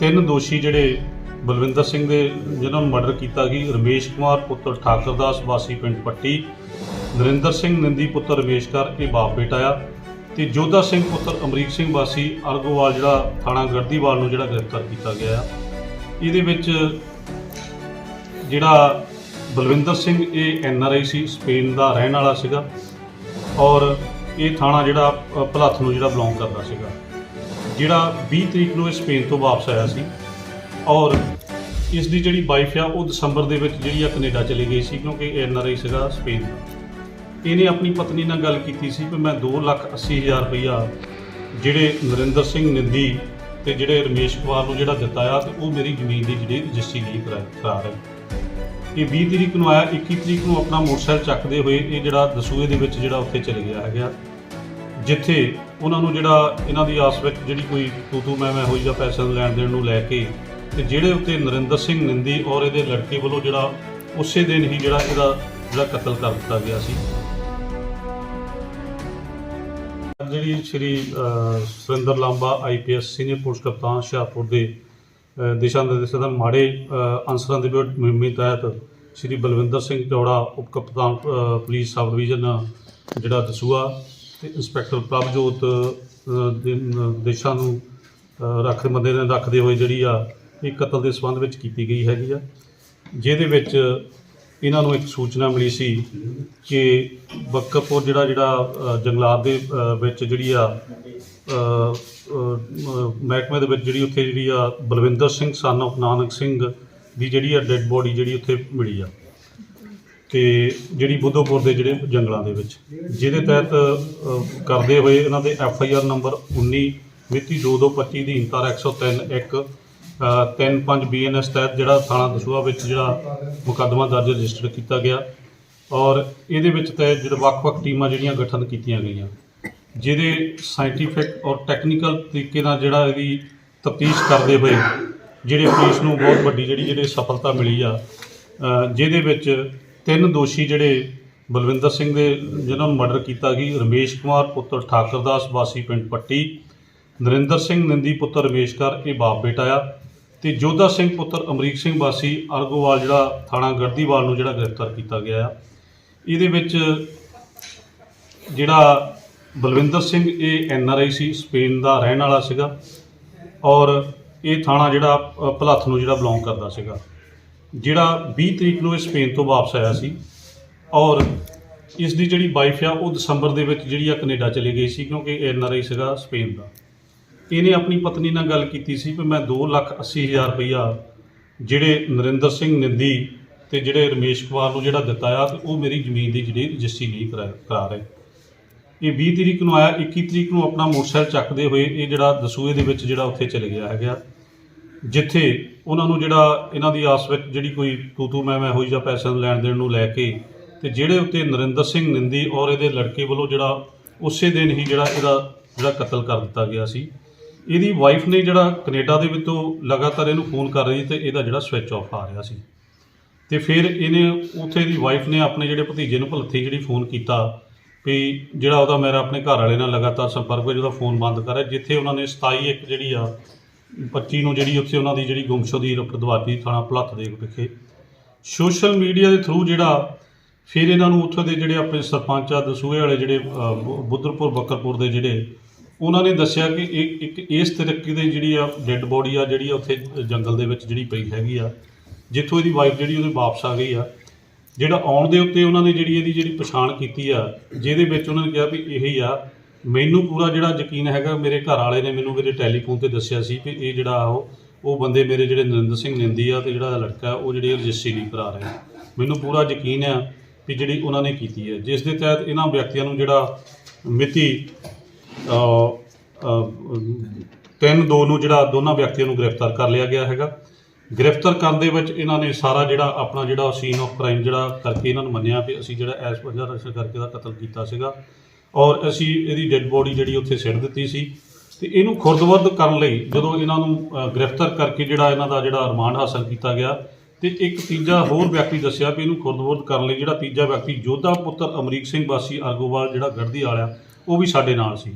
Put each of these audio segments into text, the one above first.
ਤਿੰਨ ਦੋਸ਼ੀ ਜਿਹੜੇ ਬਲਵਿੰਦਰ ਸਿੰਘ ਦੇ ਜਿਨ੍ਹਾਂ ਨੂੰ ਮਰਡਰ ਕੀਤਾ ਗਈ ਰਮੇਸ਼ ਕੁਮਾਰ ਪੁੱਤਰ ਠਾਕਰਦਾਸ ਵਾਸੀ ਪਿੰਡ ਪੱਟੀ ਨਰਿੰਦਰ ਸਿੰਘ ਨਿੰਦੀ ਪੁੱਤਰ ਰਮੇਸ਼ਕਰ ਇਹ ਬਾਪ ਬੇਟਾ ਆ। ਤੇ ਜੋਧਾ ਸਿੰਘ ਪੁੱਤਰ ਅਮਰੀਕ ਸਿੰਘ ਵਾਸੀ ਅਰਗੋਵਾਲ ਜਿਹੜਾ ਥਾਣਾ ਗੜਦੀਵਾਲ ਨੂੰ ਜਿਹੜਾ ਗ੍ਰਿਫਤਾਰ ਕੀਤਾ ਗਿਆ ਆ। ਇਹਦੇ ਵਿੱਚ ਜਿਹੜਾ ਬਲਵਿੰਦਰ ਸਿੰਘ ਇਹ N R I C Spain ਦਾ ਰਹਿਣ ਵਾਲਾ ਸੀਗਾ। ਔਰ ਇਹ ਥਾਣਾ ਜਿਹੜਾ ਅ, ਭਲੱਥ ਨੂੰ ਜਿਹੜਾ ਬਿਲੋਂਗ ਕਰਦਾ ਸੀਗਾ। ਜਿਹੜਾ 20 ਤਰੀਕ ਨੂੰ ਇਹ ਸਪੇਨ ਤੋਂ ਵਾਪਸ ਆਇਆ ਸੀ ਔਰ ਇਸ ਦੀ ਜਿਹੜੀ ਵਾਈਫ ਆ ਉਹ ਦਸੰਬਰ ਦੇ ਵਿੱਚ ਜਿਹੜੀ ਆ ਕੈਨੇਡਾ ਚਲੀ ਗਈ ਸੀ ਕਿਉਂਕਿ ਐਨ ਆਰ ਆਈ ਸੀਗਾ ਸਪੇਨ ਇਹਨੇ ਆਪਣੀ ਪਤਨੀ ਨਾਲ ਗੱਲ ਕੀਤੀ ਸੀ ਕਿ ਮੈਂ 2,80,000 ਰੁਪਈਆ ਜਿਹੜੇ ਨਰਿੰਦਰ ਸਿੰਘ ਨਿੰਦੀ ਤੇ ਜਿਹੜੇ ਰਮੇਸ਼ ਕੁਮਾਰ ਨੂੰ ਜਿਹੜਾ ਦਿੱਤਾ ਆ ਤੇ ਉਹ ਮੇਰੀ ਜ਼ਮੀਨ ਦੀ ਜਿਹੜੀ ਰਜਿਸਟਰੀ ਨਹੀਂ ਕਰਾ ਕਰਾ ਰਹੇ ਇਹ 20 ਤਰੀਕ ਨੂੰ ਆਇਆ 21 ਤਰੀਕ ਨੂੰ ਆਪਣਾ ਮੋਟਰਸਾਈਕਲ ਚੱਕਦੇ ਹੋਏ ਇਹ ਜਿਹੜਾ ਦਸੂਏ ਦੇ ਵਿੱਚ ਜਿਹੜਾ ਉੱਥੇ ਚਲੇ ਗਿਆ ਹੈਗਾ। ਜਿੱਥੇ ਉਹਨਾਂ ਨੂੰ ਜਿਹੜਾ ਇਹਨਾਂ ਦੀ ਆਸ ਵਿੱਚ ਜਿਹੜੀ ਕੋਈ ਤੂ ਤੂ ਮੈਂ ਮੈਂ ਹੋਈ ਜਾਂ ਪੈਸੇ ਨੂੰ ਲੈਣ ਦੇਣ ਨੂੰ ਲੈ ਕੇ ਤੇ ਜਿਹੜੇ ਉੱਤੇ ਨਰਿੰਦਰ ਸਿੰਘ ਨਿੰਦੀ ਔਰ ਇਹਦੇ ਲੜਕੇ ਵੱਲੋਂ ਜਿਹੜਾ ਉਸੇ ਦਿਨ ਹੀ ਜਿਹੜਾ ਇਹਦਾ ਜਿਹੜਾ ਕਤਲ ਕਰ ਦਿੱਤਾ ਗਿਆ ਸੀ। ਜਿਹੜੀ Shri Surinder Lamba IPS senior police ਕਪਤਾਨ ਹੁਸ਼ਿਆਰਪੁਰ ਦੇ ਦਿਸ਼ਾ ਨਿਰਦੇਸ਼ਾਂ ਦਾ ਮਾੜੇ ਅਹ, ਅਨਸਰਾਂ ਦੇ ਵਿਰੁੱਧ ਮੁਹਿੰਮ ਤਹਿਤ ਸ਼੍ਰੀ ਬਲਵਿੰਦਰ ਸਿੰਘ ਚੌੜਾ ਉਪ ਕਪਤਾਨ ਪੁਲਿਸ ਸਬ ਡਿਵੀਜ਼ਨ ਜਿਹੜਾ ਦਸੂਆ ਤੇ ਇੰਸਪੈਕਟਰ ਪ੍ਰਭਜੋਤ ਅਹ, ਦੇ ਨਿਰਦੇਸ਼ਾਂ ਨੂੰ ਅਹ, ਰੱਖ ਬੰਦੇ ਨੇ ਰੱਖਦੇ ਹੋਏ ਜਿਹੜੀ ਆ ਇਹ ਕਤਲ ਦੇ ਸੰਬੰਧ ਵਿੱਚ ਕੀਤੀ ਗਈ ਹੈਗੀ ਆ। ਜਿਹਦੇ ਵਿੱਚ ਇਹਨਾਂ ਨੂੰ ਇੱਕ ਸੂਚਨਾ ਮਿਲੀ ਸੀ ਕਿ ਬੱਕਰਪੁਰ ਜਿਹੜਾ ਜਿਹੜਾ ਅ, ਜੰਗਲਾਤ ਦੇ ਅ, ਵਿੱਚ ਜਿਹੜੀ ਆ ਅ, ਅ, ਮ- ਮਹਿਕਮੇ ਦੇ ਵਿੱਚ ਜਿਹੜੀ ਉੱਥੇ ਜਿਹੜੀ ਆ ਬਲਵਿੰਦਰ ਸਿੰਘ ਸਨ of ਨਾਨਕ ਸਿੰਘ ਦੀ ਜਿਹੜੀ ਆ ਡੈੱਡ ਬੋਡੀ ਜਿਹੜੀ ਉੱਥੇ ਮਿਲੀ ਆ। ਤੇ ਜਿਹੜੀ ਬੁੱਧੋਪੁਰ ਦੇ ਜਿਹੜੇ ਜੰਗਲਾਂ ਦੇ ਵਿੱਚ ਜਿਹਦੇ ਤਹਿਤ ਅ, ਕਰਦੇ ਹੋਏ ਇਹਨਾਂ ਦੇ ਐਫ ਆਈ ਆਰ ਨੰਬਰ 19 ਮਿਤੀ 2225 ਦੀ ਹਿੰਤਾਰ 103 1 35 ਬੀਐਨਐਸ ਤਹਿਤ ਜਿਹੜਾ ਥਾਣਾ ਦਸੂਹਾ ਵਿੱਚ ਜਿਹੜਾ ਮੁਕੱਦਮਾ ਦਰਜ ਰਜਿਸਟਰ ਕੀਤਾ ਗਿਆ ਔਰ ਇਹਦੇ ਵਿੱਚ ਤਹਿਤ ਜਿਹੜੇ ਵੱਖ-ਵੱਖ ਟੀਮਾਂ ਜਿਹੜੀਆਂ ਗਠਨ ਕੀਤੀਆਂ ਗਈਆਂ ਜਿਹਦੇ ਸਾਇੰਟੀਫਿਕ ਔਰ ਟੈਕਨੀਕਲ ਤਰੀਕੇ ਨਾਲ ਜਿਹੜਾ ਇਹਦੀ ਤਫਤੀਸ਼ ਕਰਦੇ ਹੋਏ ਜਿਹੜੇ ਪੁਲਿਸ ਨੂੰ ਬਹੁਤ ਵੱਡੀ ਜਿਹੜੀ ਜਿਹੜੇ ਸਫਲਤਾ ਮਿਲੀ ਆ ਅ, ਜਿਹਦੇ ਵਿੱਚ ਤਿੰਨ ਦੋਸ਼ੀ ਜਿਹੜੇ ਬਲਵਿੰਦਰ ਸਿੰਘ ਦੇ, ਜਿਨ੍ਹਾਂ ਨੂੰ ਮਰਡਰ ਕੀਤਾ ਗਈ, ਰਮੇਸ਼ ਕੁਮਾਰ, ਪੁੱਤਰ ਠਾਕਰਦਾਸ, ਵਾਸੀ ਪਿੰਡ ਪੱਟੀ, ਨਰਿੰਦਰ ਸਿੰਘ ਨਿੰਦੀ, ਪੁੱਤਰ ਰਮੇਸ਼ਕਰ ਇਹ ਬਾਪ ਬੇਟਾ ਆ, ਤੇ ਜੋਧਾ ਸਿੰਘ, ਪੁੱਤਰ ਅਮਰੀਕ ਸਿੰਘ ਵਾਸੀ, ਅਰਗੋਵਾਲ ਜਿਹੜਾ ਥਾਣਾ ਗੜਦੀਵਾਲ ਨੂੰ ਜਿਹੜਾ ਗ੍ਰਿਫਤਾਰ ਕੀਤਾ ਗਿਆ ਆ। ਇਹਦੇ ਵਿੱਚ ਜਿਹੜਾ ਬਲਵਿੰਦਰ ਸਿੰਘ, ਇਹ N R I C, Spain ਦਾ ਰਹਿਣ ਵਾਲਾ ਸੀਗਾ, ਔਰ ਇਹ ਥਾਣਾ ਜਿਹੜਾ ਭਲੱਥ ਨੂੰ ਜਿਹੜਾ ਬਿਲੋਂਗ ਕਰਦਾ ਸੀਗਾ। ਜਿਹੜਾ 20 ਤਰੀਕ ਨੂੰ ਇਹ ਸਪੇਨ ਤੋਂ ਵਾਪਸ ਆਇਆ ਸੀ ਔਰ ਇਸ ਦੀ ਜਿਹੜੀ ਵਾਈਫ ਆ ਉਹ ਦਸੰਬਰ ਦੇ ਵਿੱਚ ਜਿਹੜੀ ਆ ਕੈਨੇਡਾ ਚਲੀ ਗਈ ਸੀ ਕਿਉਂਕਿ ਐਨ ਆਰ ਆਈ ਸੀਗਾ ਸਪੇਨ ਦਾ। ਇਹਨੇ ਆਪਣੀ ਪਤਨੀ ਨਾਲ ਗੱਲ ਕੀਤੀ ਸੀ ਕਿ ਮੈਂ 2,80,000 ਰੁਪਈਆ ਜਿਹੜੇ ਨਰਿੰਦਰ ਸਿੰਘ ਨਿੰਦੀ ਤੇ ਜਿਹੜੇ ਰਮੇਸ਼ ਕੁਮਾਰ ਨੂੰ ਜਿਹੜਾ ਦਿੱਤਾ ਆ ਤੇ ਉਹ ਮੇਰੀ ਜ਼ਮੀਨ ਦੀ ਜਿਹੜੀ ਰਜਿਸਟਰੀ ਨਹੀਂ ਕਰਾ ਕਰਾ ਰਹੇ। ਇਹ 20 ਤਰੀਕ ਨੂੰ ਆਇਆ 21 ਤਰੀਕ ਨੂੰ ਆਪਣਾ ਮੋਟਰਸਾਈਕਲ ਚੱਕਦੇ ਹੋਏ ਇਹ ਜਿਹੜਾ ਦਸੂਏ ਦੇ ਵਿੱਚ ਜਿਹੜਾ ਉੱਥੇ ਚਲੇ ਗਿਆ ਹੈਗਾ। ਜਿੱਥੇ ਉਹਨਾਂ ਨੂੰ ਜਿਹੜਾ ਇਹਨਾਂ ਦੀ ਆਸ ਵਿੱਚ ਜਿਹੜੀ ਕੋਈ ਤੂ ਤੂ ਮੈਂ ਮੈਂ ਹੋਈ ਜਾਂ ਪੈਸਿਆਂ ਨੂੰ ਲੈਣ ਦੇਣ ਨੂੰ ਲੈ ਕੇ ਤੇ ਜਿਹੜੇ ਉੱਤੇ ਨਰਿੰਦਰ ਸਿੰਘ ਨਿੰਦੀ ਔਰ ਇਹਦੇ ਲੜਕੇ ਵੱਲੋਂ ਜਿਹੜਾ ਉਸੇ ਦਿਨ ਹੀ ਜਿਹੜਾ ਇਹਦਾ ਜਿਹੜਾ ਕਤਲ ਕਰ ਦਿੱਤਾ ਗਿਆ ਸੀ। ਇਹਦੀ ਵਾਈਫ ਨੇ ਜਿਹੜਾ ਕੈਨੇਡਾ ਦੇ ਵਿੱਚੋਂ ਲਗਾਤਾਰ ਇਹਨੂੰ ਫੋਨ ਕਰ ਰਹੀ ਤੇ ਇਹਦਾ ਜਿਹੜਾ ਸਵਿਚ ਆਫ ਆ ਰਿਹਾ ਸੀ। ਤੇ ਫਿਰ ਇਹਨੇ ਉੱਥੇ ਦੀ ਵਾਈਫ ਨੇ ਆਪਣੇ ਜਿਹੜੇ ਭਤੀਜੇ ਨੂੰ ਭਲੱਥੀ ਜਿਹੜੀ ਫੋਨ ਕੀਤਾ ਵੀ ਜਿਹੜਾ ਉਹਦਾ ਮੇਰਾ ਆਪਣੇ ਘਰ ਵਾਲੇ ਨਾਲ ਲਗਾਤਾਰ ਸੰਪਰਕ ਵਿੱਚ ਉਹਦਾ ਫੋਨ ਬੰਦ ਕਰਿਆ ਜਿੱਥੇ ਉਹਨਾਂ ਨੇ 27 ਇੱਕ ਜਿਹੜੀ ਆ 25 ਨੂੰ ਜਿਹੜੀ ਉੱਥੇ ਉਹਨਾਂ ਦੀ ਜਿਹੜੀ ਗੁੰਮਸ਼ੁਦੀ ਰਪਦਵਾਤੀ ਥਾਣਾ ਭਲੱਥ ਦੇ ਵਿਖੇ। ਸੋਸ਼ਲ ਮੀਡੀਆ ਦੇ ਥਰੂ ਜਿਹੜਾ, ਫਿਰ ਇਹਨਾਂ ਨੂੰ ਉੱਥੋਂ ਦੇ ਜਿਹੜੇ ਆਪਣੇ ਸਰਪੰਚ ਆ, ਦਸੂਹੇ ਵਾਲੇ ਜਿਹੜੇ ਬੁ- ਬੁੱਧਰਪੁਰ, ਬੱਕਰਪੁਰ ਦੇ ਜਿਹੜੇ, ਉਹਨਾਂ ਨੇ ਦੱਸਿਆ ਕਿ ਇੱਕ ਇੱਕ ਇਸ ਤਰੀਕੇ ਦੀ ਜਿਹੜੀ ਆ ਡੈੱਡ ਬੋਡੀ ਆ, ਜਿਹੜੀ ਆ ਉੱਥੇ ਜੰਗਲ ਦੇ ਵਿੱਚ ਜਿਹੜੀ ਪਈ ਹੈਗੀ ਆ, ਜਿੱਥੋਂ ਇਹਦੀ ਵਾਈਫ ਜਿਹੜੀ ਉਹਦੇ ਵਾਪਸ ਆ ਗਈ ਆ, ਜਿਹੜਾ ਆਉਣ ਦੇ ਉੱਤੇ ਉਹਨਾਂ ਨੇ ਜਿਹੜੀ ਇਹਦੀ ਜਿਹੜੀ ਪਛਾਣ ਕੀਤੀ ਆ, ਜਿਹਦੇ ਵਿੱਚ ਉਹਨਾਂ ਨੇ ਕਿਹਾ ਵੀ ਇਹੀ ਆ ਮੈਨੂੰ ਪੂਰਾ ਜਿਹੜਾ ਯਕੀਨ ਹੈਗਾ ਮੇਰੇ ਘਰ ਵਾਲੇ ਨੇ ਮੈਨੂੰ ਮੇਰੇ ਟੈਲੀਫੋਨ ਤੇ ਦੱਸਿਆ ਸੀ ਵੀ ਇਹ ਜਿਹੜਾ ਉਹ ਉਹ ਬੰਦੇ ਮੇਰੇ ਜਿਹੜੇ ਨਰਿੰਦਰ ਸਿੰਘ ਨਿੰਦੀ ਆ ਤੇ ਜਿਹੜਾ ਲੜਕਾ ਉਹ ਜਿਹੜੀ ਰਜਿਸਟਰੀ ਨਹੀਂ ਕਰਾ ਰਹੇ। ਮੈਨੂੰ ਪੂਰਾ ਯਕੀਨ ਆ ਵੀ ਜਿਹੜੀ ਉਹਨਾਂ ਨੇ ਕੀਤੀ ਹੈ। ਜਿਸ ਦੇ ਤਹਿਤ ਇਹਨਾਂ ਵਿਅਕਤੀਆਂ ਨੂੰ ਜਿਹੜਾ ਮਿਤੀ ਅ, ਅ, ਤਿੰਨ ਦੋ ਨੂੰ ਜਿਹੜਾ ਦੋਨਾਂ ਵਿਅਕਤੀਆਂ ਨੂੰ ਗ੍ਰਿਫਤਾਰ ਕਰ ਲਿਆ ਗਿਆ ਹੈਗਾ। ਗ੍ਰਿਫਤਾਰ ਕਰਨ ਦੇ ਵਿੱਚ ਇਹਨਾਂ ਨੇ ਸਾਰਾ ਜਿਹੜਾ ਆਪਣਾ ਜਿਹੜਾ ਸੀਨ ਆਫ ਕ੍ਰਾਈਮ ਜਿਹੜਾ ਕਰਕੇ ਇਹਨਾਂ ਨੂੰ ਮੰਨਿਆ ਵੀ ਅਸੀਂ ਜਿਹੜਾ ਐਸ ਵਜ੍ਹਾ ਰਸ਼ਾ ਕਰਕੇ ਦਾ ਕਤਲ ਕੀਤਾ ਸੀਗਾ। ਔਰ ਅਸੀਂ ਇਹਦੀ ਡੈੱਡ ਬੋਡੀ ਜਿਹੜੀ ਉੱਥੇ ਸਿੱਟ ਦਿੱਤੀ ਸੀ। ਤੇ ਇਹਨੂੰ ਖੁਰਦਵਰਦ ਕਰਨ ਲਈ ਜਦੋਂ ਇਹਨਾਂ ਨੂੰ ਗ੍ਰਿਫਤਾਰ ਕਰਕੇ ਜਿਹੜਾ ਇਹਨਾਂ ਦਾ ਜਿਹੜਾ ਰਿਮਾਂਡ ਹਾਸਲ ਕੀਤਾ ਗਿਆ, ਤੇ ਇੱਕ ਤੀਜਾ ਹੋਰ ਵਿਅਕਤੀ ਦੱਸਿਆ ਵੀ ਇਹਨੂੰ ਖੁਰਦਵਰਦ ਕਰਨ ਲਈ ਜਿਹੜਾ ਤੀਜਾ ਵਿਅਕਤੀ ਜੋਧਾ ਪੁੱਤਰ ਅਮਰੀਕ ਸਿੰਘ ਵਾਸੀ ਅਰਗੋਵਾਲ ਜਿਹੜਾ ਗੜਦੀ ਵਾਲਿਆ, ਉਹ ਵੀ ਸਾਡੇ ਨਾਲ ਸੀ।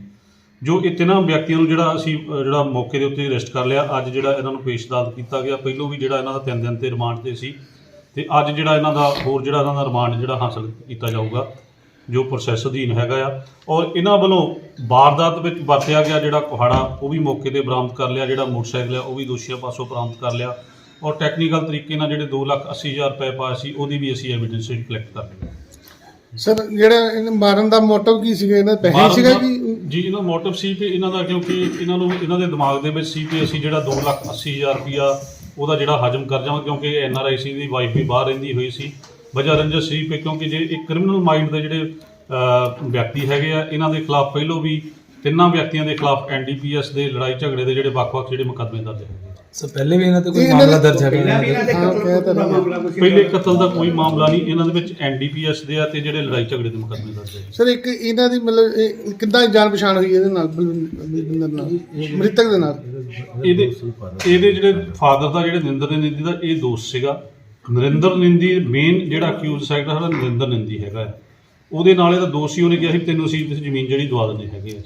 ਜੋ ਇਹ ਤਿੰਨਾਂ ਵਿਅਕਤੀਆਂ ਨੂੰ ਜਿਹੜਾ ਅਸੀਂ ਜਿਹੜਾ ਮੌਕੇ ਦੇ ਉੱਤੇ ਅਰੈਸਟ ਕਰ ਲਿਆ, ਅੱਜ ਜਿਹੜਾ ਇਹਨਾਂ ਨੂੰ ਪੇਸ਼ ਅਦਾਲਤ ਕੀਤਾ ਗਿਆ, ਪਹਿਲੋਂ ਵੀ ਜਿਹੜਾ ਇਹਨਾਂ ਦਾ ਤਿੰਨ ਦਿਨ ਤੇ ਰਿਮਾਂਡ ਤੇ ਸੀ। ਤੇ ਅੱਜ ਜਿਹੜਾ ਇਹਨਾਂ ਦਾ ਹੋਰ ਜਿਹੜਾ ਇਹਨਾਂ ਦਾ ਰਿਮਾਂਡ ਜਿਹੜਾ ਹਾਸਲ ਕੀਤਾ ਜਾਊਗਾ ਜੋ ਪ੍ਰੋਸੈਸ ਅਧੀਨ ਹੈਗਾ ਆ। ਔਰ ਇਹਨਾਂ ਵੱਲੋਂ ਵਾਰਦਾਤ ਵਿੱਚ ਵਰਤਿਆ ਗਿਆ ਜਿਹੜਾ ਕੁਹਾੜਾ ਉਹ ਵੀ ਮੌਕੇ ਤੇ ਬਰਾਮਦ ਕਰ ਲਿਆ ਜਿਹੜਾ ਮੋਟਰਸਾਈਕਲ ਆ ਉਹ ਵੀ ਦੋਸ਼ੀਆਂ ਪਾਸੋਂ ਬਰਾਮਦ ਕਰ ਲਿਆ। ਔਰ ਟੈਕਨੀਕਲ ਤਰੀਕੇ ਨਾਲ ਜਿਹੜੇ 2,80,000 ਰੁਪਏ ਪਾਏ ਸੀ ਉਹਦੀ ਵੀ ਅਸੀਂ ਐਵੀਡੈਂਸ ਕਲੈਕਟ ਕਰ ਲਈ ਸਰ ਜਿਹੜਾ ਇਹਨੂੰ ਮਾਰਨ ਦਾ ਮੋਟਿਵ ਕੀ ਸੀਗਾ? ਇਹਨਾਂ ਪੈਸੇ ਮਾਰਨ ਸੀਗਾ ਦਾ- ਕਿ ਜੀ ਇਹਨਾਂ ਮੋਟਿਵ ਸੀ ਕਿ ਇਹਨਾਂ ਦਾ ਕਿਉਂਕਿ ਇਹਨਾਂ ਨੂੰ ਇਹਨਾਂ ਦੇ ਦਿਮਾਗ ਦੇ ਵਿੱਚ ਸੀ ਕਿ ਅਸੀਂ ਜਿਹੜਾ 2,80,000 ਰੁਪਿਆ ਉਹਦਾ ਜਿਹੜਾ ਹਜਮ ਕਰ ਜਾਵਾਂ ਕਿਉਂਕਿ N R I C the wife ਵੀ ਬਾਹਰ ਰਹਿੰਦੀ ਹੋਈ ਸੀ। ਵਜ੍ਹਾ ਰੰਜਸ ਸੀ ਕਿ ਕਿਉਂਕਿ ਜੇ ਇੱਕ ਕ੍ਰਿਮੀਨਲ ਮਾਈਂਡ ਦੇ ਜਿਹੜੇ ਵਿਅਕਤੀ ਹੈਗੇ ਆ ਇਹਨਾਂ ਦੇ ਖਿਲਾਫ ਪਹਿਲੋਂ ਵੀ ਤਿੰਨਾਂ ਵਿਅਕਤੀਆਂ ਦੇ ਖਿਲਾਫ ਐਨਡੀਪੀਐਸ ਦੇ ਲੜਾਈ ਝਗੜੇ ਦੇ ਜਿਹੜੇ ਵੱਖ-ਵੱਖ ਜਿਹੜੇ ਮੁਕੱਦਮੇ ਦਰਜ ਹੈਗੇ। ਸਰ ਪਹਿਲੇ ਵੀ ਇਹਨਾਂ ਤੇ ਕੋਈ ਮਾਮਲਾ ਦੇ- ਦਰਜ ਹੈਗਾ? ਪਹਿਲਾਂ ਵੀ ਇਹਨਾਂ ਦੇ ਹਾਂ, ਦਾ ਪਹਿਲੇ ਕਤਲ ਦਾ ਕੋਈ ਮਾਮਲਾ ਨਹੀਂ ਇਹਨਾਂ ਦੇ ਵਿੱਚ ਐਨਡੀਪੀਐਸ ਦੇ ਆ ਤੇ ਜਿਹੜੇ ਲੜਾਈ ਝਗੜੇ ਦੇ ਮੁਕੱਦਮੇ ਦਰਜ ਹੈ ਸਰ ਇੱਕ ਇਹਨਾਂ ਦੀ ਮਤਲਬ ਇਹ ਕਿੱਦਾਂ ਜਾਣ ਪਛਾਣ ਹੋਈ ਇਹਦੇ ਨਾਲ ਬਲਵਿੰਦਰ ਨਾਲ? ਮ੍ਰਿਤਕ ਦੇ ਨਾਲ? ਇਹਦੇ ਇਹਦੇ ਜਿਹੜੇ ਫਾਦਰ ਦਾ ਜਿਹੜੇ ਨਰਿੰਦਰ ਨਿੰਦੀ ਦਾ ਇਹ ਦੋਸਤ ਸੀਗਾ। ਨਰਿੰਦਰ ਨਿੰਦੀ ਮੇਨ ਜਿਹੜਾ ਅਕਿਊਜ਼ ਹੈਗਾ ਸਾਡਾ ਨਰਿੰਦਰ ਨਿੰਦੀ ਹੈਗਾ ਹੈ। ਉਹਦੇ ਨਾਲ ਇਹਦਾ ਦੋਸਤ ਸੀ ਉਹਨੇ ਕਿਹਾ ਸੀ ਤੈਨੂੰ ਅਸੀਂ ਜ਼ਮੀਨ ਜਿਹੜੀ ਦਵਾ ਦਿੰਦੇ ਹੈਗੇ ਆ।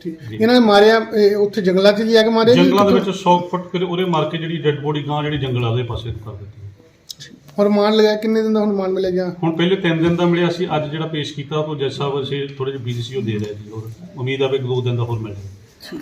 ਠੀਕ। ਇਹਨਾਂ ਨੇ ਮਾਰਿਆ ਇਹ ਉੱਥੇ ਜੰਗਲਾਂ 'ਚ ਲਿਆ ਕੇ ਮਾਰਿਆ ਜੀ? ਜੰਗਲਾਂ ਦੇ? ਵਿੱਚ 100 ਫੁੱਟ ਕਰ ਉਹਦੇ ਮਾਰ ਕੇ ਜਿਹੜੀ ਡੈੱਡ ਬੋਡੀ ਗਾਂ ਜਿਹੜੀ ਜੰਗਲਾਂ ਦੇ ਪਾਸੇ ਕਰ ਦਿੱਤੀ। ਹੁਣ ਮਾਨ ਲਗਾਇਆ ਕਿੰਨੇ ਦਿਨ ਦਾ ਹੁਣ ਮਾਨ ਮਿਲਿਆ ਗਿਆ ਹੁਣ ਪਹਿਲੇ 3 ਦਿਨ ਦਾ ਮਿਲਿਆ ਸੀ ਅੱਜ ਜਿਹੜਾ ਪੇਸ਼ ਕੀਤਾ ਉਹ ਜੱਜ ਸਾਹਿਬ ਅਸੀਂ ਥੋੜੇ ਜਿਹੇ ਬੀਜੀ ਸੀ ਉਹ ਦੇ ਰਿਹਾ ਜੀ ਹੋਰ ਉਮੀਦ ਆ ਵੀ ਇੱਕ ਦੋ ਦਿਨ ਦਾ ਹੋਰ ਮਿਲ ਜਾਏ